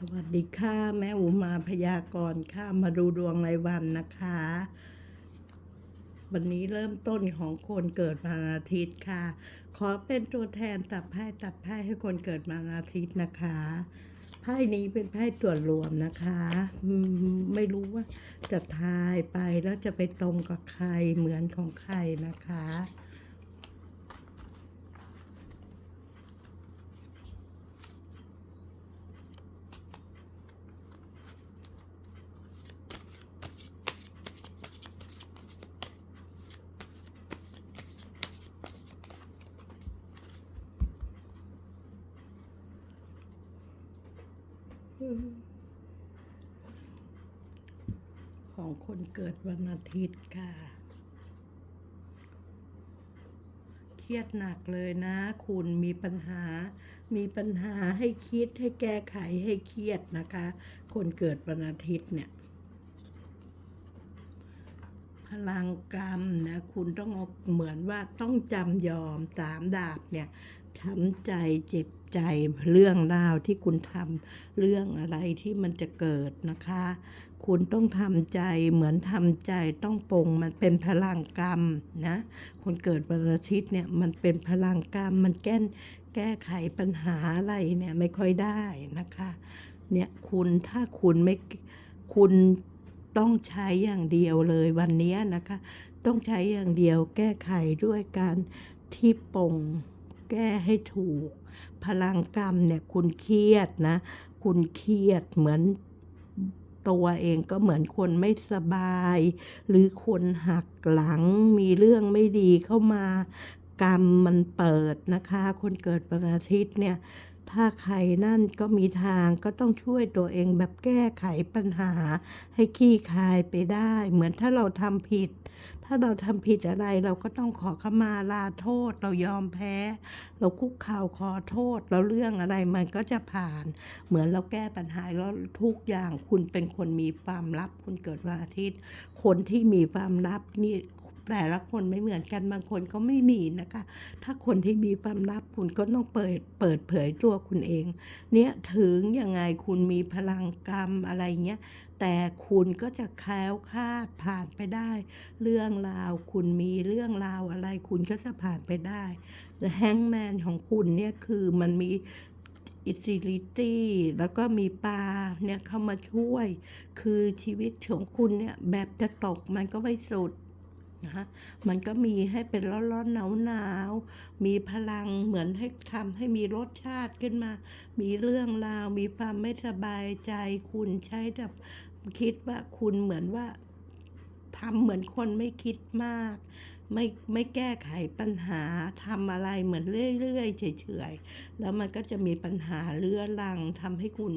สวัสดีค่ะ แม่อุมาพยากรณ์ค่ะ มาดูดวงรายวันนะคะ วันนี้เริ่มต้นของคนเกิดวันอาทิตย์ค่ะ ขอเป็นตัวแทนตัดไพ่ตัดไพ่ให้คนเกิดวันอาทิตย์นะคะไพ่นี้เป็นไพ่ตรวจรวมนะคะไม่รู้ว่าจะทายไปแล้วจะไปตรงกับใครเหมือนของใครนะคะ ของคนเกิดวันอาทิตย์ค่ะ เครียดหนักเลยนะ คุณมีปัญหา มีปัญหาให้คิดให้แก้ไขให้เครียดนะคะ คนเกิดวันอาทิตย์เนี่ย พลังกรรมนะ คุณต้องเหมือนว่าต้องจำยอมสามดาบเนี่ย ช้ำใจเจ็บใจเรื่องราวที่คุณทำเรื่องอะไรที่มันจะเกิดนะคะ คุณต้องทำใจเหมือนทำใจต้องปรงมันเป็นพลังกรรมนะคนเกิดวันอาทิตย์เนี่ยมันเป็นพลังกรรมมันแก้แก้ไขปัญหาอะไรเนี่ยไม่ค่อยได้นะคะเนี่ยคุณถ้าคุณไม่คุณต้องใช้อย่างเดียวเลยวันนี้นะคะ ต้องใช้อย่างเดียวแก้ไขด้วยการที่ปรง แก้ให้ถูก พลังกรรมเนี่ยคุณเครียดนะ คุณเครียดเหมือนตัวเองก็เหมือนคนไม่สบาย หรือคนหักหลังมีเรื่องไม่ดีเข้ามากรรมมันเปิดนะคะ คนเกิดวันอาทิตย์เนี่ย ถ้าใครนั่นก็มีทางก็ต้องช่วยตัวเองแบบแก้ไขปัญหา ให้ขี้คายไปได้ เหมือนถ้าเราทำผิด ถ้าเราทำผิดอะไรเราก็ต้องขอขมาลาโทษ เรายอมแพ้ เราคุกเข่าขอโทษแล้วเรื่องอะไรมันก็จะผ่าน เหมือนเราแก้ปัญหาแล้วทุกอย่างคุณเป็นคนมีความลับ คุณเกิดวันอาทิตย์ คนที่มีความลับนี่แต่ละคนไม่เหมือนกันบางคนก็ไม่มีนะคะ ถ้าคนที่มีความลับคุณก็ต้องเปิดเปิดเผยตัวคุณเอง เนี่ยถึงยังไงคุณมีพลังกรรมอะไรเงี้ย แต่คุณก็จะแคล้วคลาดผ่านไปได้ เรื่องราวคุณมีเรื่องราวอะไร คุณก็จะผ่านไปได้แฮงแมนของคุณเนี่ยคือมันมีอิสิลิตี้แล้วก็มีปลาเนี่ยเข้ามาช่วย คือชีวิตของคุณเนี่ยแบบจะตกมันก็ไม่สุด นะคะมันก็มีให้เป็นร้อนๆหนาวๆมีพลังเหมือนให้ทำให้มีรสชาติขึ้นมา มีเรื่องราว มีความไม่สบายใจ คุณใช้แบบคิดว่าคุณเหมือนว่าทำเหมือนคนไม่คิดมาก ไม่ไม่แก้ไขปัญหาทำอะไรเหมือนเรื่อยๆเฉยๆแล้วมันก็จะมีปัญหาเรื้อรังทำให้คุณ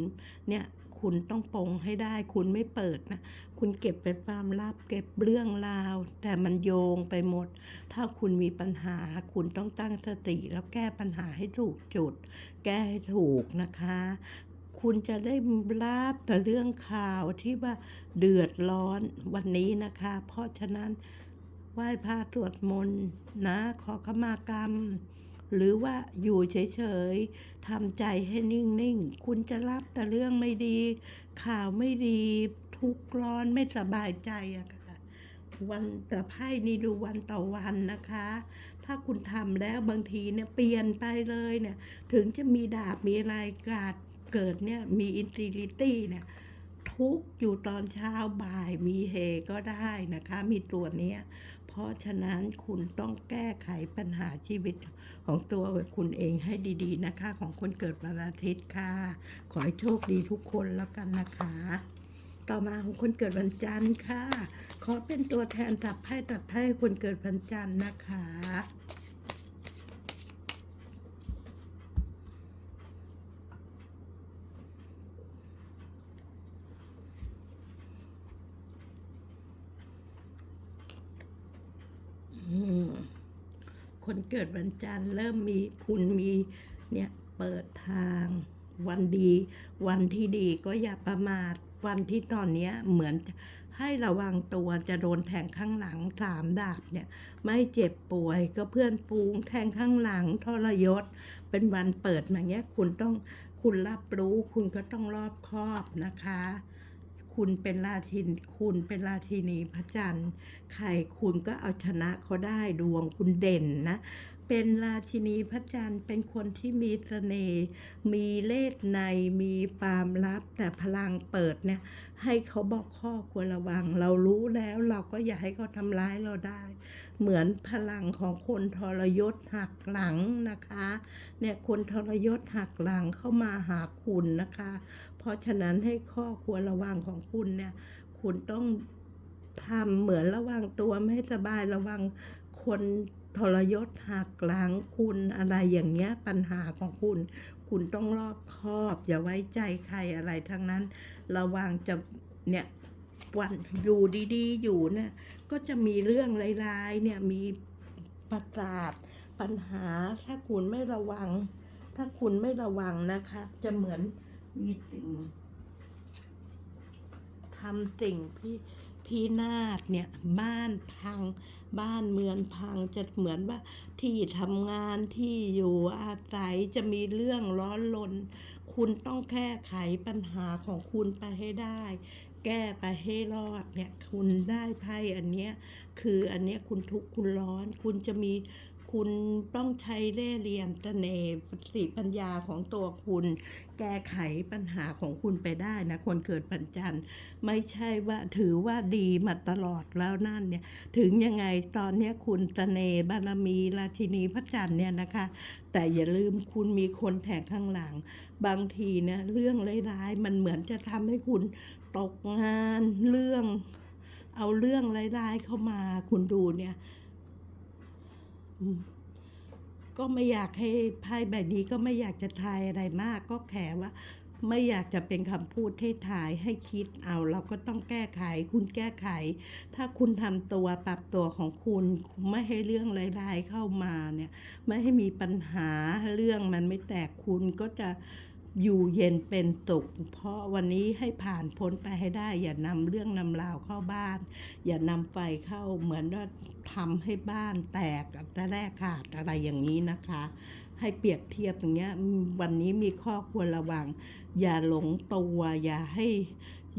เนี่ย คุณต้องปรงให้ได้ คุณไม่เปิดนะ คุณเก็บเป็นความลับเก็บเรื่องราว แต่มันโยงไปหมด ถ้าคุณมีปัญหา คุณต้องตั้งสติ แล้วแก้ปัญหาให้ถูกจุด แก้ให้ถูกนะคะคุณจะได้รับแต่เรื่องข่าวที่ว่าเดือดร้อนวันนี้นะคะ เพราะฉะนั้นไหว้พระสวดมนต์นะ ขอขมากรรม หรือว่าอยู่เฉยๆทำใจให้นิ่งๆ คุณจะรับแต่เรื่องไม่ดี ข่าวไม่ดี ทุกข์ร้อนไม่สบายใจอะค่ะ วันแต่ไพ่นี่ดูวันต่อวันนะคะ ถ้าคุณทำแล้วบางทีเนี่ยเปลี่ยนไปเลยเนี่ย ถึงจะมีดาบมีอะไรกาดเกิดเนี่ยมีอินทิลิตี้เนี่ยทุกอยู่ตอนเช้าบ่ายมีเฮก็ได้นะคะ มีตัวเนี้ย เพราะฉะนั้นคุณต้องแก้ไขปัญหาชีวิต ของตัวคุณเองให้ดีๆนะคะ ของคนเกิดวันอาทิตย์ค่ะ ขอให้โชคดีทุกคนแล้วกันนะคะ ต่อมาของคนเกิดวันจันทร์ค่ะ ขอเป็นตัวแทนตัดไพ่ตัดไพ่คนเกิดวันจันทร์นะคะ อืม คนเกิดวันจันทร์เริ่มมีคุณมีเนี่ยเปิดทางวันดี วันที่ดีก็อย่าประมาทวันที่ตอนนี้เหมือนให้ระวังตัวจะโดนแทงข้างหลังสามดาบเนี่ย ไม่เจ็บป่วยก็เพื่อนปูงแทงข้างหลังทรยศ เป็นวันเปิดมาเงี้ยคุณต้องคุณรับรู้คุณก็ต้องรอบคอบนะคะ คุณเป็นราชินคุณเป็นราชินีพระจันทร์ ใครคุณก็เอาชนะเขาได้ดวงคุณเด่นนะ เป็นราชินีพระจันทร์เป็นคนที่มีเสน่ห์มีเลสในมีปามลับ แต่พลังเปิดเนี่ยให้เขาบอกข้อควรระวัง เรารู้แล้วเราก็อย่าให้เขาทำร้ายเราได้ เหมือนพลังของคนทรยศหักหลังนะคะเนี่ยคนทรยศหักหลังเข้ามาหาคุณนะคะ เพราะฉะนั้นให้ข้อควรระวังของคุณเนี่ย คุณต้องทำเหมือนระวังตัวไม่สบายระวังคนทรยศหักหลังคุณอะไรอย่างเงี้ยปัญหาของคุณ คุณต้องรอบคอบอย่าไว้ใจใครอะไรทั้งนั้น ระวังจะเนี่ยวันอยู่ดีๆ อยู่เนี่ยก็จะมีเรื่องร้ายๆเนี่ยมีประกาศปัญหาถ้าคุณไม่ระวัง ถ้าคุณไม่ระวังนะคะ จะเหมือน มีสิ่งทำสิ่งที่พินาศเนี่ย บ้านพัง บ้านเมืองพังจะเหมือนว่าที่ทำงานที่อยู่อาศัยจะมีเรื่องร้อนรนคุณต้องแก้ไขปัญหาของคุณไปให้ได้ แก้ไปให้รอดเนี่ย คุณได้ไพ่อันเนี้ยคืออันเนี้ยคุณทุกข์คุณร้อน คุณจะมี คุณต้องใช้เล่ห์เหลี่ยมเสน่ห์สติปัญญาของตัวคุณ แก้ไขปัญหาของคุณไปได้นะคนเกิดปัญจันไม่ใช่ว่าถือว่าดีมาตลอดแล้วนั่นเนี่ย ถึงยังไงตอนนี้คุณเสน่ห์บารมีราชินีพระจันทร์เนี่ยนะคะ แต่อย่าลืมคุณมีคนแทงข้างหลัง บางทีเนี่ยเรื่องร้ายๆมันเหมือนจะทำให้คุณตกงานเรื่อง เอาเรื่องร้ายๆเข้ามาคุณดูเนี่ย ก็ไม่อยากให้ไพ่แบบนี้ก็ไม่อยากจะทายอะไรมาก ก็แค่ว่าไม่อยากจะเป็นคำพูดที่ถ่ายให้คิดเอา เราก็ต้องแก้ไข คุณแก้ไข ถ้าคุณทำตัวปรับตัวของคุณไม่ให้เรื่องร้ายๆเข้ามาเนี่ย ไม่ให้มีปัญหาเรื่องมันไม่แตกคุณก็จะ อยู่เย็นเป็นสุข เพราะวันนี้ให้ผ่านพ้นไปให้ได้ อย่านำเรื่องนำราวเข้าบ้าน อย่านำไฟเข้าเหมือนว่าทำให้บ้านแตกแต่แรกขาดอะไรอย่างนี้นะคะ ให้เปรียบเทียบอย่างเงี้ยวันนี้มีข้อควรระวัง อย่าหลงตัว อย่าให้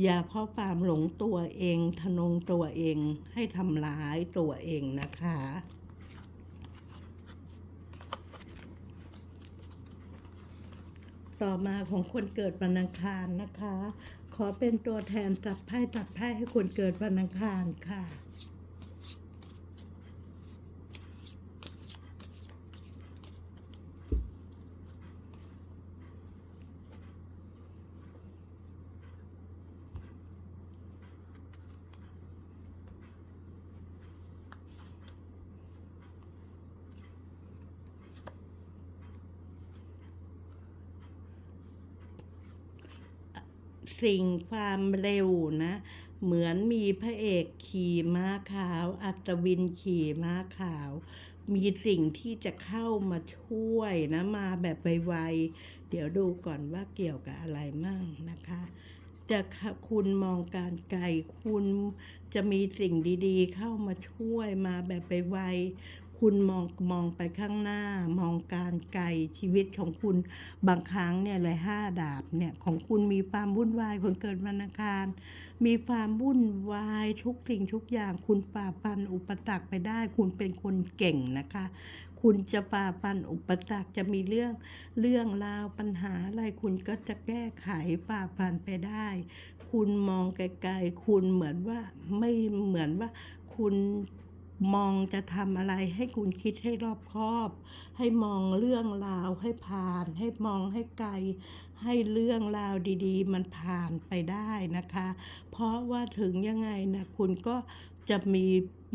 อย่าเพราะความหลงตัวเองทะนงตัวเองให้ทำร้ายตัวเองนะคะ ต่อมาของคนเกิดวันอังคารนะคะ ขอเป็นตัวแทนตัดไพ่ตัดไพ่ให้คนเกิดวันอังคารค่ะ สิ่งความเร็วนะ เหมือนมีพระเอกขี่ม้าขาว อัศวินขี่ม้าขาว มีสิ่งที่จะเข้ามาช่วยนะมาแบบไวๆเดี๋ยวดูก่อนว่าเกี่ยวกับอะไรมั่งนะคะจะค่ะคุณมองการไกลคุณจะมีสิ่งดีๆ เข้ามาช่วยมาแบบไวๆ คุณมองมองไปข้างหน้ามองการไกลชีวิตของคุณบางครั้งเนี่ยเลยห้าดาบเนี่ยของคุณมีความวุ่นวายคนเกิดวันอังคาร มีความวุ่นวายทุกสิ่งทุกอย่าง คุณฝ่าฟันอุปสรรคไปได้ คุณเป็นคนเก่งนะคะ คุณจะฝ่าฟันอุปสรรคจะมีเรื่องเรื่องราวปัญหาอะไรคุณก็จะแก้ไขฝ่าฟันไปได้ คุณมองไกลๆคุณเหมือนว่าไม่เหมือนว่าคุณ มองจะทำอะไรให้คุณคิดให้รอบคอบ ให้มองเรื่องราวให้ผ่าน ให้มองให้ไกล ให้เรื่องราวดีๆ มันผ่านไปได้นะคะ เพราะว่าถึงยังไงนะคุณก็จะมี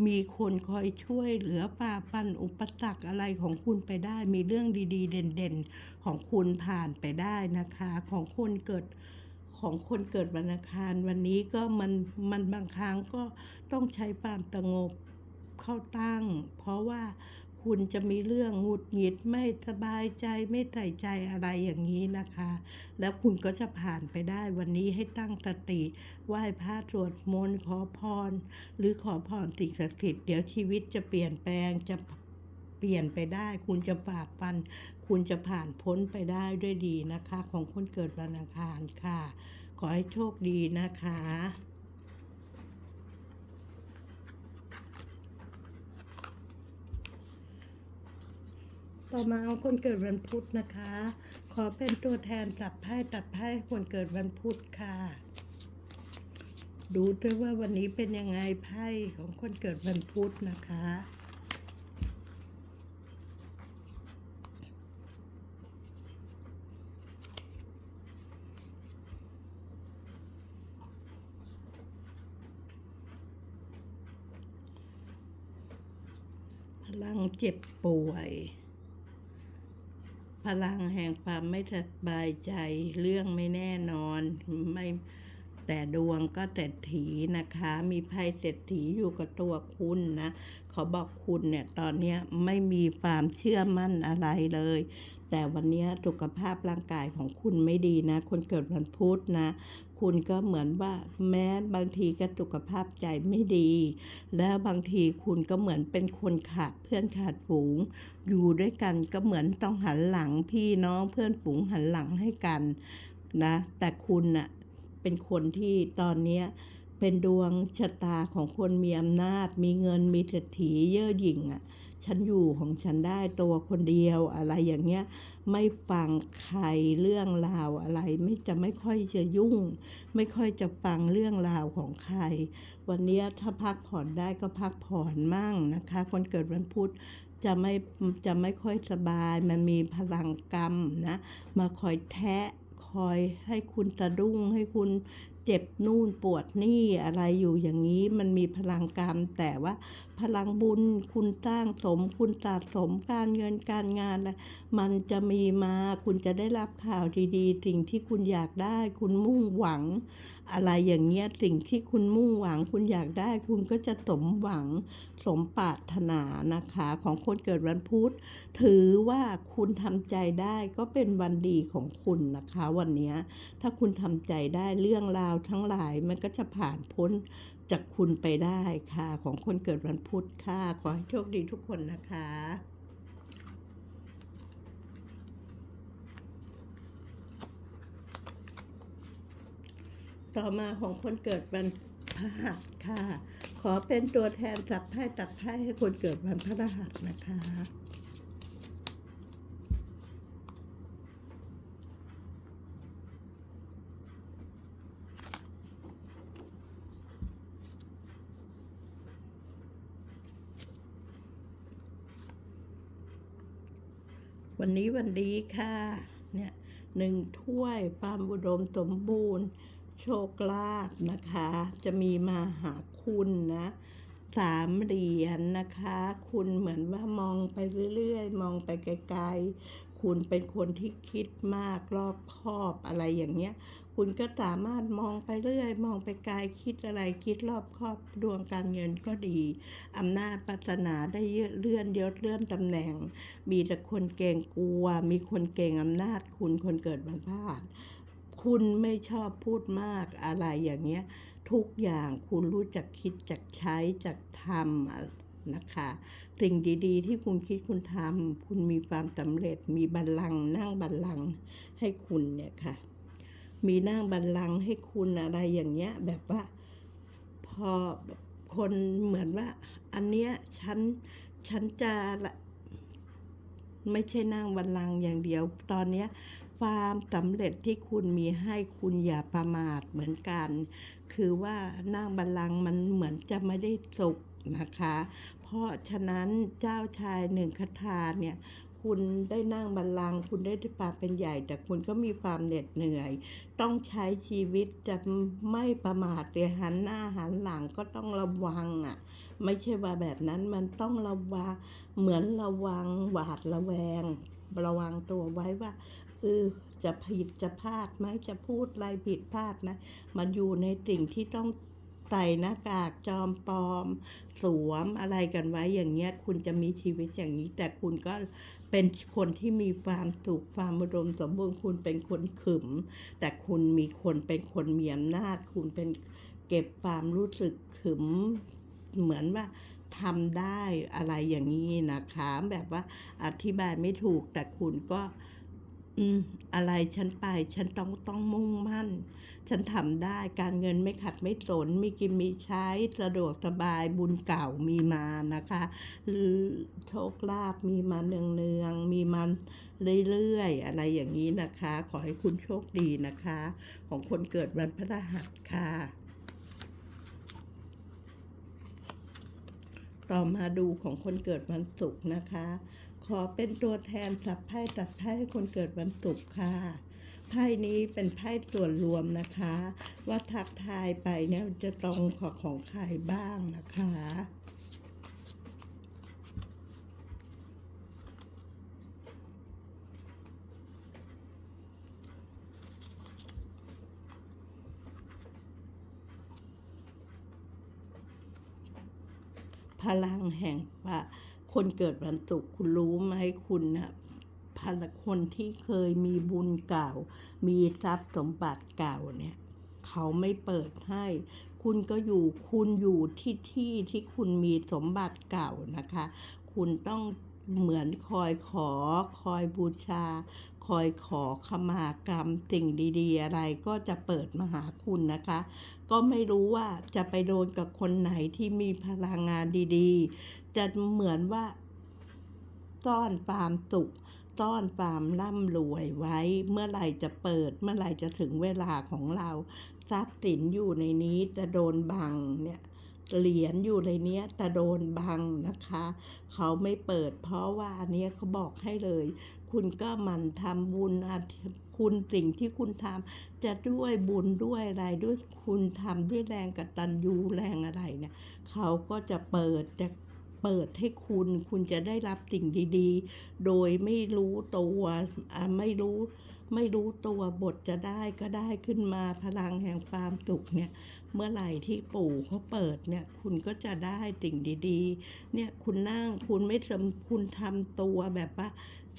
มีคนคอยช่วยเหลือป่าปันอุปสรรคอะไรของคุณไปได้ มีเรื่องดีๆ เด่นๆ ของคุณผ่านไปได้นะคะ ของคนเกิดของคนเกิดวันอังคารวันนี้ก็มันมันบางครั้งก็ต้องใช้ความสงบ เข้าตั้ง เพราะว่าคุณจะมีเรื่องหงุดหงิดไม่สบายใจไม่ใส่ใจอะไรอย่างนี้นะคะ แล้วคุณก็จะผ่านไปได้วันนี้ให้ตั้งสติไหว้พระสวดมนต์ขอพร หรือขอพรสิ่งศักดิ์สิทธิ์เดี๋ยวชีวิตจะเปลี่ยนแปลงจะเปลี่ยนไปได้ คุณจะฝ่าฟัน คุณจะผ่านพ้นไปได้ด้วยดีนะคะ ของคนเกิดวันอังคารค่ะ ขอให้โชคดีนะคะ ต่อมาเอาคนเกิดวันพุธนะคะ ขอเป็นตัวแทนตัดไพ่ตัดไพ่คนเกิดวันพุธค่ะ ดูด้วยว่าวันนี้เป็นยังไงไพ่ของคนเกิดวันพุธนะคะพลังเจ็บป่วย พลังแห่งความไม่สบายใจเรื่องไม่แน่นอนไม่แต่ดวงก็เศรษฐีนะคะ มีไพ่เศรษฐีอยู่กับตัวคุณนะเขาบอกคุณเนี่ยตอนนี้ไม่มีความเชื่อมั่นอะไรเลย แต่วันนี้สุขภาพร่างกายของคุณไม่ดีนะ คนเกิดวันพุธนะ คุณก็เหมือนว่าแม้บางทีก็สุขภาพใจไม่ดี แล้วบางทีคุณก็เหมือนเป็นคนขาดเพื่อนขาดฝูง อยู่ด้วยกันก็เหมือนต้องหันหลังพี่น้องเพื่อนฝูงหันหลังให้กันนะแต่คุณน่ะเป็นคนที่ตอนเนี้ยเป็นดวงชะตาของคนมีอำนาจ มีเงินมีเศรษฐีเย่อหยิ่งอะ ฉันอยู่ของฉันได้ตัวคนเดียวอะไรอย่างเงี้ยไม่ฟังใครเรื่องราวอะไร ไม่จะไม่ค่อยจะยุ่ง ไม่ค่อยจะฟังเรื่องราวของใคร วันนี้ถ้าพักผ่อนได้ก็พักผ่อนมั่งนะคะ คนเกิดวันพุธจะไม่จะไม่ค่อยสบาย มันมีพลังกรรมนะมาคอยแทะคอยให้คุณสะดุ้งให้คุณเจ็บนู่นปวดนี่อะไรอยู่อย่างนี้มันมีพลังกรรมแต่ว่า พลังบุญ คุณสร้างสม คุณสะสมการเงินการงานอะมันจะมีมาคุณจะได้รับข่าวดีๆ สิ่งที่คุณอยากได้ คุณมุ่งหวัง อะไรอย่างเงี้ยสิ่งที่คุณมุ่งหวัง คุณอยากได้ คุณก็จะสมหวังสมปรารถนานะคะ ของคนเกิดวันพุธถือว่าคุณทำใจได้ก็เป็นวันดีของคุณนะคะ วันนี้ถ้าคุณทำใจได้เรื่องราวทั้งหลายมันก็จะผ่านพ้น จากคุณไปได้ค่ะ ของคนเกิดวันพุธค่ะ ขอให้โชคดีทุกคนนะคะต่อมาของคนเกิดวันพฤหัสค่ะ ขอเป็นตัวแทนจับไพ่ตัดไพ่ให้คนเกิดวันพฤหัสนะคะ วันนี้วันดีค่ะ เนี่ยหนึ่งถ้วยความอุดมสมบูรณ์ โชคลาภนะคะ จะมีมาหาคุณนะสามเหรียญนะคะ คุณเหมือนว่ามองไปเรื่อยๆ มองไปไกลๆ คุณเป็นคนที่คิดมากรอบคอบอะไรอย่างเงี้ย คุณก็สามารถมองไปเรื่อย มองไปไกลคิดอะไรคิดรอบคอบดวงการเงินก็ดีอำนาจปรารถนาได้เลื่อนยศเลื่อนตำแหน่ง มีแต่คนเก่งกลัว มีคนเก่งอำนาจคุณคนเกิดวันพฤหัสคุณไม่ชอบพูดมากอะไรอย่างเงี้ย ทุกอย่างคุณรู้จักคิดจักใช้จักทำ นะคะ สิ่งดีๆ ที่คุณคิดคุณทำคุณมีความสำเร็จ มีบัลลังก์นั่งบัลลังก์ให้คุณเนี่ยค่ะ มีนั่งบัลลังก์ให้คุณอะไรอย่างเงี้ย แบบว่า พอคนเหมือนว่า อันเนี้ยฉันฉันจะละไม่ใช่นั่งบัลลังก์อย่างเดียว ตอนเนี้ยความสำเร็จที่คุณมีให้คุณอย่าประมาทเหมือนกัน คือว่านั่งบัลลังก์มันเหมือนจะไม่ได้สุขนะคะ เพราะฉะนั้นเจ้าชายหนึ่งคทาเนี่ยคุณได้นั่งบัลลังก์คุณได้ความเป็นใหญ่ แต่คุณก็มีความเหน็ดเหนื่อย ต้องใช้ชีวิตจะไม่ประมาทเลยหันหน้าหันหลังก็ต้องระวังอะ ไม่ใช่ว่าแบบนั้นมันต้องระวังเหมือนระวังหวาดระแวง ระวังตัวไว้ว่าเออจะผิดจะพลาดไหมจะพูดอะไรผิดพลาดนะมันอยู่ในสิ่งที่ต้อง ใส่หน้ากากจอมปลอม สวมอะไรกันไว้อย่างเงี้ย คุณจะมีชีวิตอย่างนี้ แต่คุณก็เป็นคนที่มีความสุขความอุดมสมบูรณ์คุณเป็นคนขึม แต่คุณมีคนเป็นคนมีอำนาจ คุณเป็นเก็บความรู้สึกขึม เหมือนว่าทำได้อะไรอย่างนี้นะคะ แบบว่าอธิบายไม่ถูกแต่คุณก็ อืม อะไรฉันไป ฉันต้องต้องมุ่งมั่น ฉันทำได้การเงินไม่ขัดไม่สน มีกินมีใช้สะดวกสบายบุญเก่ามีมานะคะหรือโชคลาภมีมาเนืองๆมีมันเรื่อยๆ อะไรอย่างนี้นะคะ ขอให้คุณโชคดีนะคะ ของคนเกิดวันพฤหัสค่ะ ต่อมาดูของคนเกิดวันศุกร์นะคะ ขอเป็นตัวแทนสับไพ่ตัดไพ่ให้คนเกิดวันศุกร์ค่ะ ไพ่นี้เป็นไพ่ส่วนรวมนะคะ ว่าทักทายไปเนี่ยจะตรงขอของใครบ้างนะคะพลังแห่งปะ คนเกิดวันศุกร์คุณรู้ไหมคุณนะพลังคนที่เคยมีบุญเก่า มีทรัพย์สมบัติเก่าเนี่ยเขาไม่เปิดให้ คุณก็อยู่คุณอยู่ที่ที่ที่คุณมีสมบัติเก่านะคะ คุณต้องเหมือนคอยขอ คอยบูชา คอยขอขมากรรมสิ่งดีๆ อะไรก็จะเปิดมาหาคุณนะคะ ก็ไม่รู้ว่าจะไปโดนกับคนไหนที่มีพลังงานดีๆ จะเหมือนว่าซ่อนความสุขซ่อนความร่ำรวยไว้ เมื่อไหร่จะเปิด เมื่อไหร่จะถึงเวลาของเรา ทรัพย์สินอยู่ในนี้จะโดนบังเนี่ยเหรียญอยู่ในเนี้ยแต่โดนบังนะคะ เขาไม่เปิด เพราะว่าอันเนี้ยเขาบอกให้เลย คุณก็มันทำบุญคุณสิ่งที่คุณทำจะด้วยบุญด้วยอะไรด้วยคุณทำด้วยแรงกตัญญูแรงอะไรเนี่ย เขาก็จะเปิดจะ เปิดให้คุณ คุณจะได้รับสิ่งดีๆ โดยไม่รู้ตัวไม่รู้ไม่รู้ตัวบทจะได้ก็ได้ขึ้นมาพลังแห่งความสุขเนี่ย เมื่อไหร่ที่ปู่เขาเปิดเนี่ย คุณก็จะได้สิ่งดีๆ เนี่ยคุณนั่งคุณไม่สำคุณทำตัวแบบว่า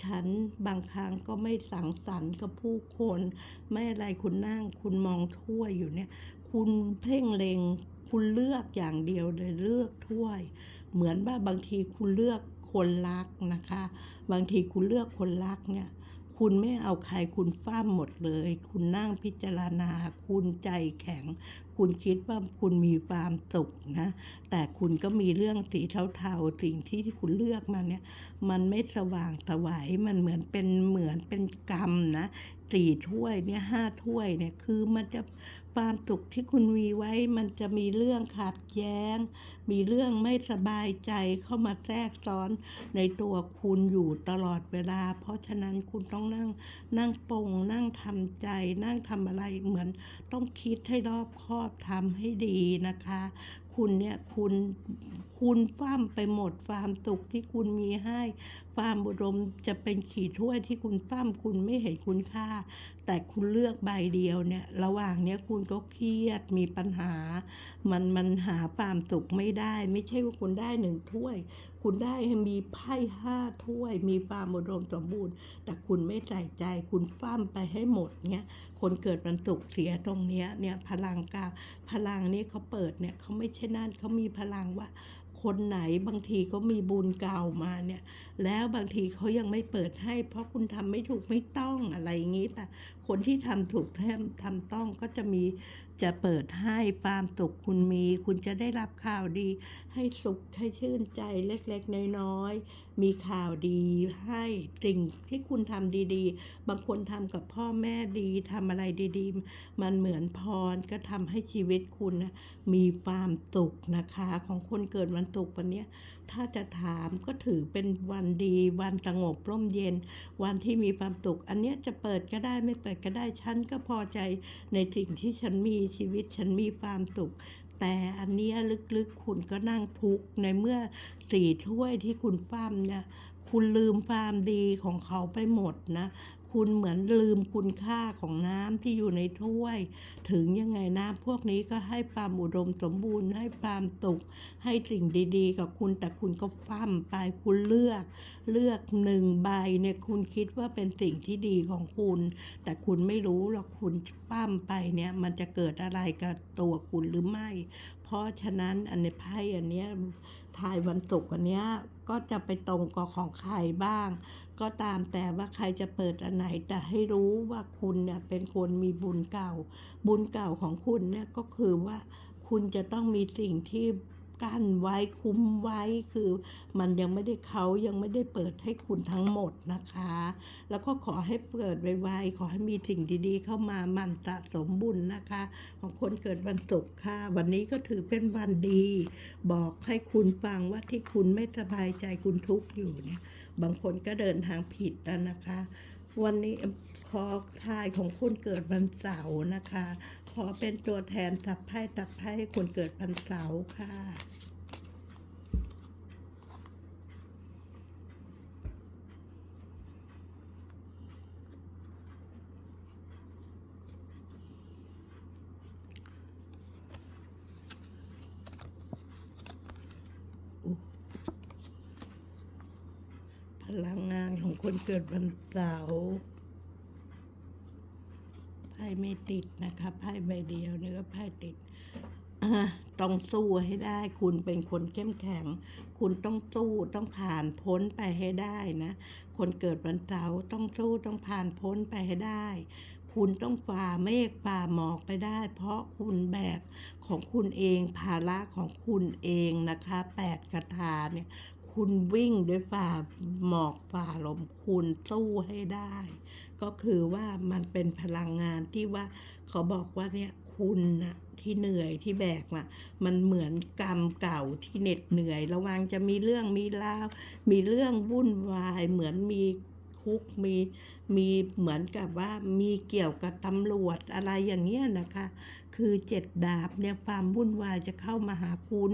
ฉันบางครั้งก็ไม่สังสรรค์กับผู้คน ไม่อะไรคุณนั่งคุณมองถ้วยอยู่เนี่ย คุณเพ่งเล็งคุณเลือกอย่างเดียวเลยเลือกถ้วย เหมือนว่าบางทีคุณเลือกคนรักนะคะ บางทีคุณเลือกคนรักเนี่ย คุณไม่เอาใครคุณป้ามหมดเลย คุณนั่งพิจารณา คุณใจแข็ง คุณคิดว่าคุณมีความสุขนะ แต่คุณก็มีเรื่องสีเทาๆ สิ่งที่คุณเลือกมาเนี่ย มันไม่สว่างสวายมันเหมือนเป็นเหมือนเป็นกรรมนะสี่ถ้วยเนี่ยห้าถ้วยเนี่ย คือมันจะ ความสุขที่คุณมีไว้มันจะมีเรื่องขัดแย้ง มีเรื่องไม่สบายใจเข้ามาแทรกซ้อนในตัวคุณอยู่ตลอดเวลา เพราะฉะนั้นคุณต้องนั่งนั่งปงนั่งทำใจ นั่งทำอะไรเหมือนต้องคิดให้รอบคอบทำให้ดีนะคะ คุณเนี่ยคุณคุณปั้มไปหมดความสุขที่คุณมีให้ความบุดมจะเป็นขีดถ้วยที่คุณปั้มคุณไม่เห็นคุณค่า แต่คุณเลือกใบเดียวเนี่ยระหว่างเนี้ยคุณก็เครียดมีปัญหา มันมันหาความสุขไม่ได้ ไม่ใช่ว่าคุณได้หนึ่งถ้วย คุณได้ให้มีไพ่ห้าถ้วย มีความอุดมสมบูรณ์ แต่คุณไม่ใส่ใจ คุณฟ้ามไปให้หมดเนี้ยคนเกิดวันศุกร์เสียตรงเนี้ยเนี่ยพลังกาพลังนี้เขาเปิดเนี่ยเขาไม่ใช่นั่นเขามีพลังว่า คนไหนบางทีเขามีบุญเก่ามาเนี่ย แล้วบางทีเขายังไม่เปิดให้ เพราะคุณทำไม่ถูกไม่ต้องอะไรอย่างนี้ป่ะคนที่ทำถูกแทมทำต้องก็จะมีจะเปิดให้ความสุขคุณมี คุณจะได้รับข่าวดี ให้สุขให้ชื่นใจเล็กๆน้อยๆ มีข่าวดีให้สิ่งที่คุณทำดีๆ บางคนทำกับพ่อแม่ดีทำอะไรดีๆ มันเหมือนพรก็ทำให้ชีวิตคุณนะมีความสุขนะคะ ของคนเกิดวันศุกร์วันนี้ถ้าจะถามก็ถือเป็นวันดีวันสงบร่มเย็น วันที่มีความสุขอันนี้จะเปิดก็ได้ไม่เปิดก็ได้ฉันก็พอใจในสิ่งที่ฉันมีชีวิตฉันมีความสุข แต่อันนี้ลึกๆคุณก็นั่งทุกข์ในเมื่อสี่ถ้วยที่คุณปั้มเนี่ย คุณลืมความดีของเขาไปหมดนะ คุณเหมือนลืมคุณค่าของน้ำที่อยู่ในถ้วย ถึงยังไงน้ำพวกนี้ก็ให้ความอุดมสมบูรณ์ ให้ความตุกให้สิ่งดีๆ กับคุณแต่คุณก็ปั้มไปคุณเลือก เลือกหนึ่งใบเนี่ยคุณคิดว่าเป็นสิ่งที่ดีของคุณ แต่คุณไม่รู้หรอกคุณปั้มไปเนี่ยมันจะเกิดอะไรกับตัวคุณหรือไม่ เพราะฉะนั้นอันในไพ่อันเนี้ยทายวันศุกร์อันเนี้ยก็จะไปตรงกับของใครบ้าง ก็ตามแต่ว่าใครจะเปิดอันไหนแต่ให้รู้ว่าคุณเนี่ยเป็นคนมีบุญเก่า บุญเก่าของคุณเนี่ยก็คือว่าคุณจะต้องมีสิ่งที่กั้นไว้คุ้มไว้คือมันยังไม่ได้เขายังไม่ได้เปิดให้คุณทั้งหมดนะคะ แล้วก็ขอให้เปิดไวๆขอให้มีสิ่งดีๆ เข้ามามันสะสมบุญนะคะ ของคนเกิดวันศุกร์ค่ะ วันนี้ก็ถือเป็นวันดี บอกให้คุณฟังว่าที่คุณไม่สบายใจคุณทุกข์อยู่เนี่ย บางคนก็เดินทางผิดแล้วนะคะ วันนี้ขอทายของคุณเกิดวันเสาร์นะคะ ขอเป็นตัวแทนตัดไพ่ตัดไพ่ให้คุณเกิดวันเสาร์ค่ะ พ ลังงานของคนเกิดวันเสาร์ไพ่ไม่ติดนะคะไพ่ใบเดียวเนี่ยก็ไพ่ติดต้องสู้ให้ได้ คุณเป็นคนเข้มแข็ง คุณต้องสู้ต้องผ่านพ้นไปให้ได้นะ คนเกิดวันเสาร์ต้องสู้ต้องผ่านพ้นไปให้ได้ คุณต้องฝ่าเมฆฝ่าหมอกไปได้ เพราะคุณแบกของคุณเองภาระของคุณเองนะคะแปดกระทาเนี่ย คุณวิ่งด้วยฝ่าหมอกฝ่าลมคุณสู้ให้ได้ ก็คือว่ามันเป็นพลังงานที่ว่าเขาบอกว่าเนี่ยคุณนะที่เหนื่อยที่แบกมามันเหมือนกรรมเก่าที่เหน็ดเหนื่อย ระวังจะมีเรื่องมีราวมีเรื่องวุ่นวายเหมือนมีคุกมี มีเหมือนกับว่ามีเกี่ยวกับตำรวจอะไรอย่างเงี้ยนะคะ คือเจ็ดดาบเนี่ยความวุ่นวายจะเข้ามาหาคุณ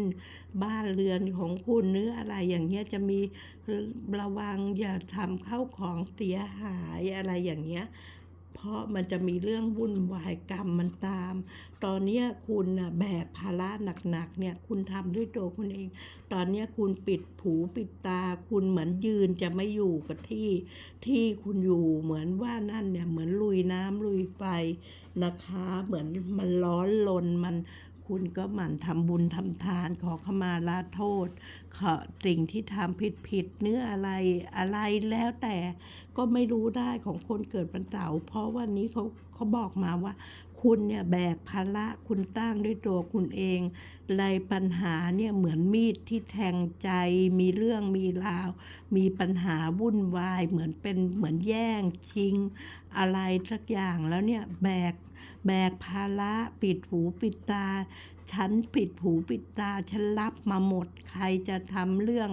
บ้านเรือนของคุณเนื้ออะไรอย่างเงี้ยจะมีระวังอย่าทำเข้าของเสียหายอะไรอย่างเงี้ย เพราะมันจะมีเรื่องวุ่นวายกรรมมันตาม ตอนนี้คุณน่ะแบกภาระหนักๆเนี่ยคุณทำด้วยตัวคุณเอง ตอนนี้คุณปิดผูปิดตา คุณเหมือนยืนจะไม่อยู่กับที่ที่คุณอยู่เหมือนว่านั่นเนี่ยเหมือนลุยน้ำลุยไฟนะคะ เหมือนมันร้อนลนมัน คุณก็หมั่นทำบุญทำทานขอขมาลาโทษ ขอสิ่งที่ทำผิดผิดเนื้ออะไรอะไรแล้วแต่ก็ไม่รู้ได้ของคนเกิดวันเสาร์เพราะวันนี้เขาเขาบอกมาว่า คุณเนี่ยแบกภาระคุณตั้งด้วยตัวคุณเองไรปัญหาเนี่ยเหมือนมีดที่แทงใจ มีเรื่องมีราว มีปัญหาวุ่นวาย เหมือนเป็นเหมือนแย่งชิง อะไรสักอย่างแล้วเนี่ยแบก แบกภาระปิดหูปิดตา ฉันปิดหูปิดตา ฉันรับมาหมด ใครจะทำเรื่อง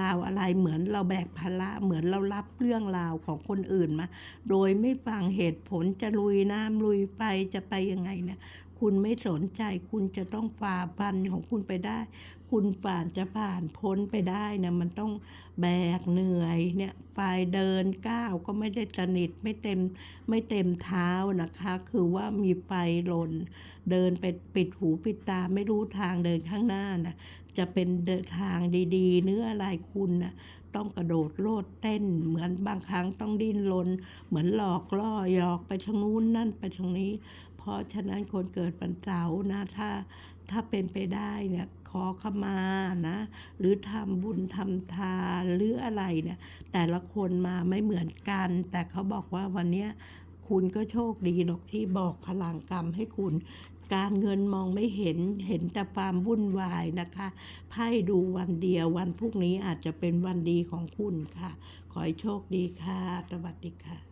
ราวอะไรเหมือนเราแบกภาระเหมือนเรารับเรื่องราวของคนอื่นมา โดยไม่ฟังเหตุผลจะลุยน้ำลุยไฟจะไปยังไงเนี่ยคุณไม่สนใจคุณจะต้องฝ่าฟันของคุณไปได้ คุณผ่านจะผ่านพ้นไปได้นะมันต้อง แบกเหนื่อยเนี่ยไปเดินก้าวก็ไม่ได้สนิทไม่เต็มไม่เต็มเท้านะคะ คือว่ามีไฟหล่น เดินไปปิดหูปิดตาไม่รู้ทางเดินข้างหน้านะจะเป็นเดินทางดีๆ เนื้ออะไรคุณนะต้องกระโดดโลดเต้น เหมือนบางครั้งต้องดิ้นรนเหมือนหลอกล่อหยอกไปทางนู้นนั่นไปทางนี้ เพราะฉะนั้นคนเกิดวันเสาร์นะถ้าถ้าเป็นไปได้เนี่ย อขมานะ หรือทำบุญทำทานหรืออะไรเนี่ย แต่ละคนมาไม่เหมือนกัน แต่เขาบอกว่าวันนี้คุณก็โชคดีหรอกที่บอกพลังกรรมให้คุณ การเงินมองไม่เห็นเห็นแต่ความวุ่นวายนะคะไพ่ดูวันเดียววันพรุ่งนี้อาจจะเป็นวันดีของคุณค่ะ ขอให้โชคดีค่ะ สวัสดีค่ะ